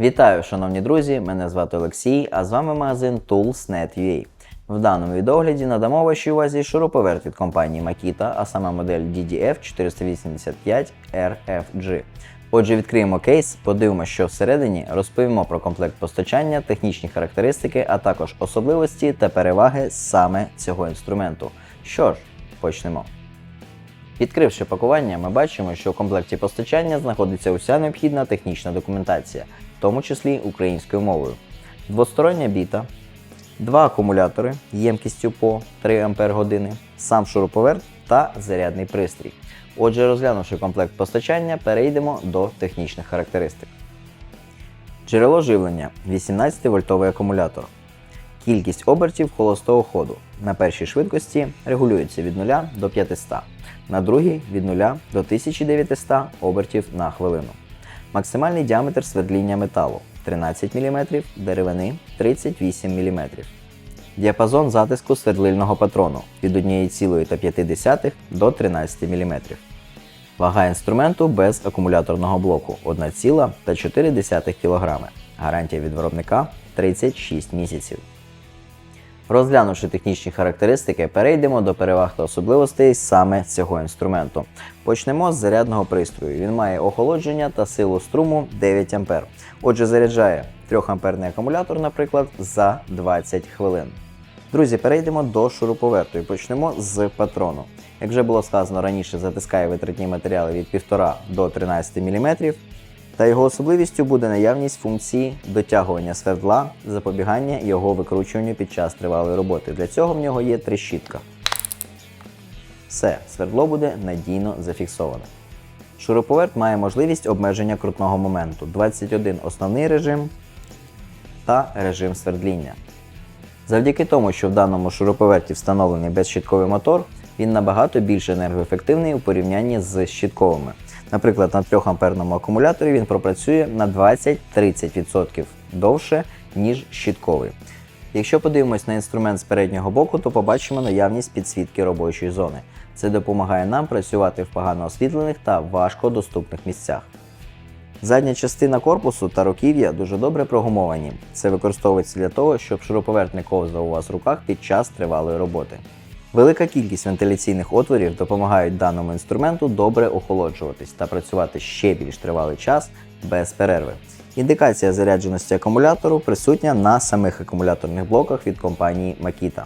Вітаю, шановні друзі! Мене звати Олексій, а з вами магазин Tools.net.ua. В даному відогляді надамо вашій увазі шуруповерт від компанії Makita, а саме модель DDF 485 RFG. Отже, відкриємо кейс, подивимося, що всередині, розповімо про комплект постачання, технічні характеристики, а також особливості та переваги саме цього інструменту. Що ж, почнемо. Відкривши пакування, ми бачимо, що в комплекті постачання знаходиться уся необхідна технічна документація, в тому числі українською мовою. Двостороння біта, два акумулятори ємкістю по 3 Ампер години, сам шуруповерт та зарядний пристрій. Отже, розглянувши комплект постачання, перейдемо до технічних характеристик. Джерело живлення 18 вольтовий акумулятор. Кількість обертів холостого ходу на першій швидкості регулюється від 0 до 500, на другій від 0 до 1900 обертів на хвилину. Максимальний діаметр свердління металу 13 мм, деревини 38 мм. Діапазон затиску свердлильного патрону від 1,5 до 13 мм. Вага інструменту без акумуляторного блоку 1,4 кг. Гарантія від виробника 36 місяців. Розглянувши технічні характеристики, перейдемо до переваг та особливостей саме цього інструменту. Почнемо з зарядного пристрою. Він має охолодження та силу струму 9 А. Отже, заряджає 3 амперний акумулятор, наприклад, за 20 хвилин. Друзі, перейдемо до шуруповерту і почнемо з патрону. Як вже було сказано раніше, затискає витратні матеріали від 1,5 до 13 мм, та його особливістю буде наявність функції дотягування свердла, запобігання його викручуванню під час тривалої роботи. Для цього в нього є трещітка. Все, свердло буде надійно зафіксоване. Шуруповерт має можливість обмеження крутного моменту 21 основний режим та режим свердління. Завдяки тому, що в даному шуруповерті встановлений безщітковий мотор, він набагато більш енергоефективний у порівнянні з щітковими. Наприклад, на 3 амперному акумуляторі він пропрацює на 20-30% довше, ніж щітковий. Якщо подивимось на інструмент з переднього боку, то побачимо наявність підсвітки робочої зони. Це допомагає нам працювати в погано освітлених та важко доступних місцях. Задня частина корпусу та руків'я дуже добре прогумовані. Це використовується для того, щоб шуруповерт не у вас в руках під час тривалої роботи. Велика кількість вентиляційних отворів допомагають даному інструменту добре охолоджуватись та працювати ще більш тривалий час без перерви. Індикація зарядженості акумулятору присутня на самих акумуляторних блоках від компанії Makita.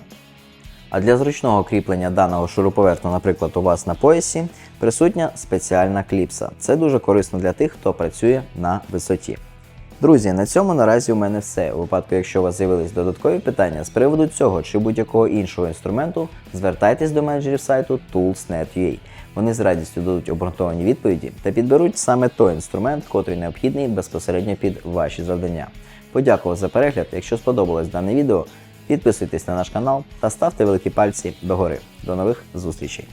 А для зручного кріплення даного шуруповерту, наприклад, у вас на поясі, присутня спеціальна кліпса. Це дуже корисно для тих, хто працює на висоті. Друзі, на цьому наразі у мене все. У випадку, якщо у вас з'явились додаткові питання з приводу цього чи будь-якого іншого інструменту, звертайтесь до менеджерів сайту Tools.net.ua. Вони з радістю дадуть обґрунтовані відповіді та підберуть саме той інструмент, котрий необхідний безпосередньо під ваші завдання. Подякував за перегляд. Якщо сподобалось дане відео, підписуйтесь на наш канал та ставте великі пальці догори. До нових зустрічей!